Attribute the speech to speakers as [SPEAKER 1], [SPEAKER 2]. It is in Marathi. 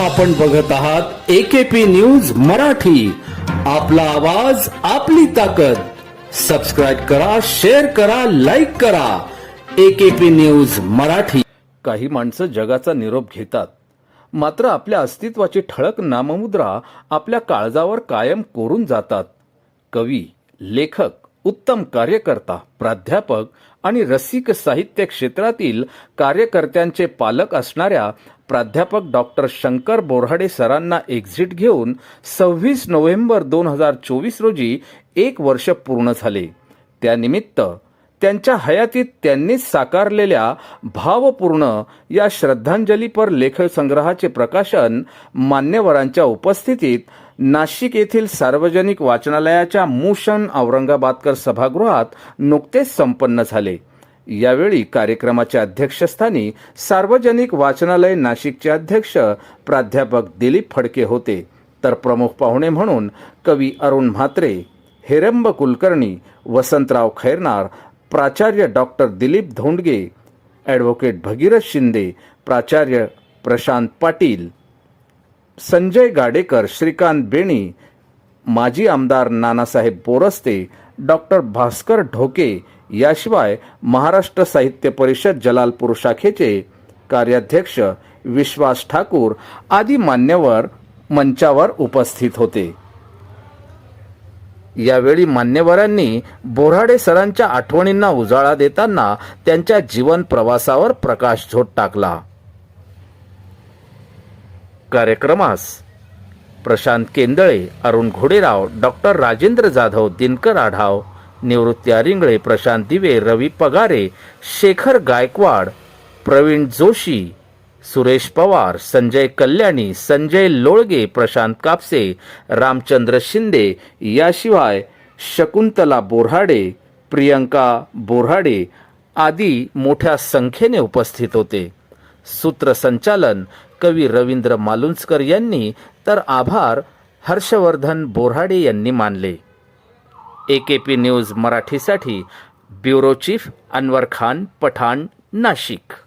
[SPEAKER 1] आपण बघत आहात एकेपी न्यूज मराठी. आपला आवाज आपली ताकद. सबस्क्राईब करा शेअर करा लाईक करा. AKP news Marathi. काही माणसं जगाचा निरोप घेतात. मात्र आपल्या अस्तित्वाची ठळक नाममुद्रा आपल्या काळजावर कायम कोरून जातात. कवी लेखक उत्तम कार्यकर्ता प्राध्यापक आणि रसिक साहित्य क्षेत्रातील कार्यकर्त्यांचे पालक असणाऱ्या प्राध्यापक डॉक्टर शंकर बोऱ्हाडे सरांना एक्झिट घेऊन सव्वीस नोव्हेंबर दोन हजार चोवीस रोजी एक वर्ष पूर्ण झाले. त्यानिमित्त त्यांच्या हयातीत त्यांनीच साकारलेल्या भावपूर्ण या श्रद्धांजलीपर लेखसंग्रहाचे प्रकाशन मान्यवरांच्या उपस्थितीत नाशिक येथील सार्वजनिक वाचनालयाच्या मुशन औरंगाबादकर सभागृहात नुकतेच संपन्न झाले. यावेळी कार्यक्रमाच्या अध्यक्षस्थानी सार्वजनिक वाचनालय नाशिकचे अध्यक्ष प्राध्यापक दिलीप फडके होते. तर प्रमुख पाहुणे म्हणून कवी अरुण म्हात्रे हेरंब कुलकर्णी वसंतराव खैरनार प्राचार्य डॉक्टर दिलीप धोंडगे ॲडव्होकेट भगीरथ शिंदे प्राचार्य प्रशांत पाटील संजय गाडेकर श्रीकांत बेणी माजी आमदार नानासाहेब बोरस्ते डॉक्टर भास्कर ढोके याशिवाय महाराष्ट्र साहित्य परिषद जलालपूर शाखेचे कार्याध्यक्ष विश्वास ठाकूर आदी मान्यवर मंचावर उपस्थित होते. यावेळी मान्यवरांनी बोराडे सरांच्या आठवणींना उजाळा देताना त्यांच्या जीवन प्रवासावर प्रकाशझोत टाकला. कार्यक्रमास प्रशांत केंदळे अरुण घोडेराव डॉक्टर राजेंद्र जाधव दिनकर आढाव निवृत्ती अरिंगळे प्रशांत दिवे रवी पगारे शेखर गायकवाड प्रवीण जोशी सुरेश पवार संजय कल्याणी संजय लोळगे प्रशांत कापसे रामचंद्र शिंदे याशिवाय शकुंतला बोऱ्हाडे प्रियंका बोऱ्हाडे आदी मोठ्या संख्येने उपस्थित होते. सूत्रसंचालन कवी रवींद्र मालुंजकर यांनी तर आभार हर्षवर्धन बोराडे यांनी मानले. ए के पी न्यूज मराठीसाठी ब्युरो चीफ अनवर खान पठाण नाशिक.